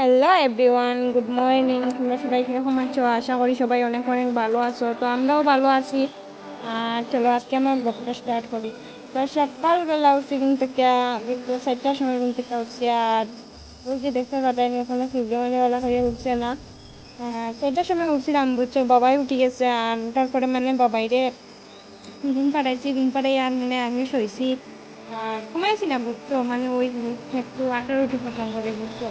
Hello everyone good morning তোমরা সবাই কীরকম আছো? আশা করি সবাই অনেক অনেক ভালো আছো। তো আমরাও ভালো আছি। আর চলো, আজকে আমার ব্লগটা স্টার্ট করি। তো সকালবেলা উঠছি ঘুম থেকে, একটু চারটার সময় ঘুম থেকে উঠছি। আর যে দেখতে পাবেন এখানে সূর্যমালাওয়ালা হয়ে উঠছে না। চারটার সময় উঠছিলাম, বুঝছ? বাবাই উঠে গেছে। আর তারপরে মানে বাবাইরে ঘুম পাড়াইছি। ঘুম পাড়াই আর মানে আমি শুয়েছি আর ঘুমাইছি না, বুঝছ? মানে ওই একটু আটার উঠে পছন্দ করে বুঝছ?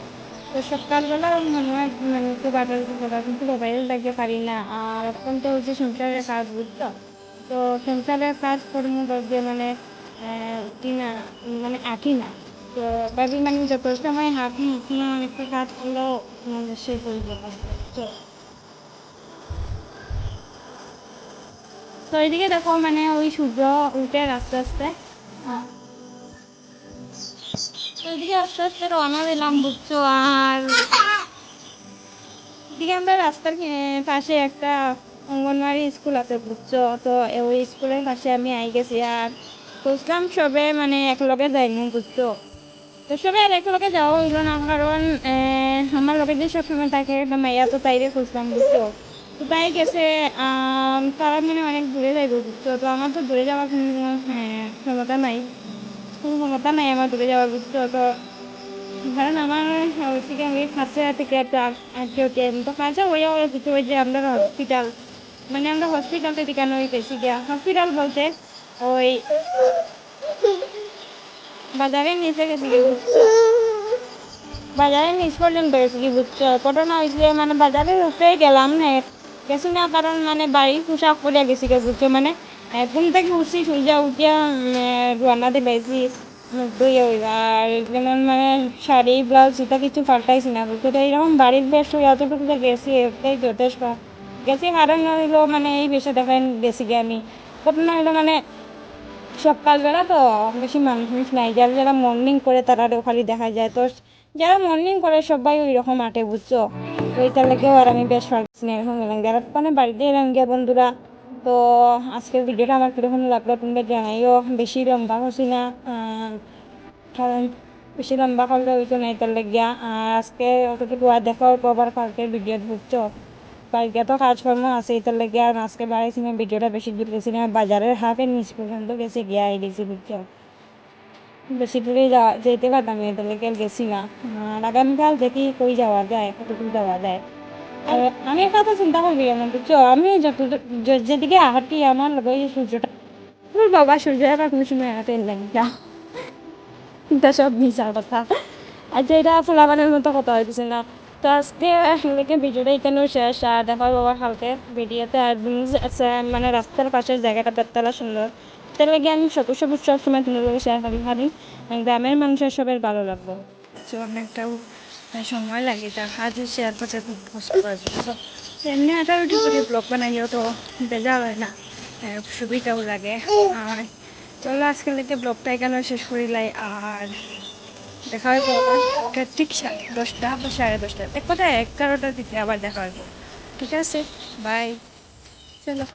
তো সকালবেলা মনে হয় মানে একটু বাটার করা কিন্তু মোবাইল লাগতে পারি না। আর এখন তো হচ্ছে সংসারের কাজ, বুঝছ? তো সংসারের কাজ কর্ম বলতে মানে না মানে আঁকি না। তো ভাবি মানে যত সময় হাঁটি উঠি না অনেকটা কাজ করলেও মানে সে করব। তো তো এদিকে দেখো মানে ওই সূর্য উঠে আস্তে আস্তে। এদিকে আস্তে আস্তে রওনা দিলাম, বুঝছ? আর এদিকে আমরা রাস্তার পাশে একটা অঙ্গনওয়াড়ি স্কুল আছে, বুঝছ? তো ওই স্কুলের পাশে আমি আই গেছি, আর বুঝলাম সবে মানে একলগে যাইনি, বুঝছ? তো সবে আর একলগে যাওয়া হইল না, কারণ আমার লগে যে সবসময় থাকে একটা মাইয়া তো তাইরে খুঁজলাম, বুঝছ? তো তাই গেছে তারা মানে অনেক দূরে যাইব, বুঝছ? তো আমার তো দূরে যাওয়ার ক্ষমতা নাই। কোনো ক্ষমতা নাই আমার দূরে যাওয়ার বুঝছ তো কারণ আমার হচ্ছে কি আমি কাছে থেকে একটা আত্মীয় তো কাছে ওই কিছু ওই যে আমরা হসপিটাল মানে আমরা হসপিটালতে দেখানো হইতেছি গিয়া হসপিটাল বলতে, ওই বাজারের নিচে গেছি কি বাজারের নিচ পর্যন্ত গেছি কি বুঝছ ঘটনা হয়েছে মানে বাজারের উপরে গেলাম না গেছি না কারণ মানে বাড়ির পোশাক পরে গেছি গে বুঝছ মানে ঘুম থেকে উঠছি সূর্য উঠিয়া রান্না দিলাইছি দুই আর যেমন মানে শাড়ি, ব্লাউজ এটা কিছু পাল্টাইছি না তো এইরকম বাড়ির বেশ এতটুকু গেছি এটাই যথেষ্ট। গেছি কারণ হইল মানে এই বেশি দেখাই গেছি আমি। ঘটনা হইল মানে সকালবেলা তো বেশি মানুষ নাই, যারা যারা মর্নিং করে তারা খালি দেখা যায়। তো যারা মর্নিং করে সবাই ওই রকম আটে, বুঝছ? তো এইটার লেগেও আর আমি বেশ পারছি না, এরকম গেলাম যারা মানে বাড়িতে এলাম গিয়া বন্ধুরা তো আজকের ভিডিওটা আমার কীরকম লাগল। তোমরা জানাইও, বেশি লম্বা করছি না কারণ বেশি লম্বা করলে হইতো না এটার লেগিয়া। আজকে অতটুকু আর দেখাও তো আবার কালকের ভিডিও বুঝছ কালকে তো কাজকর্ম আছে এটার লেগে আর আজকে বাড়াইছি না ভিডিওটা বেশি দূর গেছি না, বাজারের হাফের নিচ পর্যন্ত গেছে, গিয়া আই গেছি বুঝছ। বেশি দূরে যাওয়া যেতে পারতাম এটার লেগে গেছি না। আর আগামীকাল দেখি কই যাওয়া যায় কতটুকু যাওয়া যায়। আমি কথা চিন্তা করবি না বুঝছ আমি যত যেদিকে হাঁটি আমার লগে সূর্যটা বাবা সূর্য কোনো সময় হাঁটে এটা সব মিশার কথা আচ্ছা এটা ফুলাবানের মতো কথা হইতেছে না তো আজকে লেগে ভিডিওটা এখানেও শেষ আর দেখা বাবা কালকে ভিডিওতে মানে রাস্তার পাশের জায়গাটা বেতলা সুন্দর তার লাগে আমি সবুজ সবুজ সবসময় তোমাদের শেয়ার করি গ্রামের মানুষের সবের ভালো লাগবে সময় লাগে তা আজ শেয়ার খুব কষ্ট করে এমনি একটা উঠে করে ব্লগ বানাইও তো বেজার হয় না। সুবিধাও লাগে। আর চলো আজকে লেগে ব্লগটা এখানে শেষ করিলাই আর দেখা হইব ঠিক দশটা বা সাড়ে দশটা এক কথা এগারোটার দিকে আবার দেখা হইব ঠিক আছে বাই চলো।